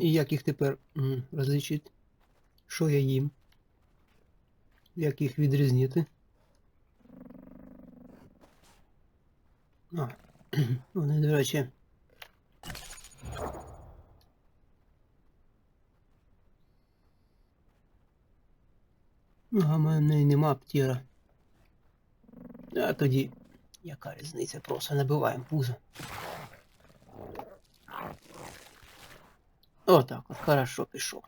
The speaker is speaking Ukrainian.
І як їх тепер розлічити? Що я їм? Як їх відрізнити? А, вони, до речі. А в мене нема птіра. А тоді яка різниця? Просто набиваємо пузо. Отак от, хорошо пішов.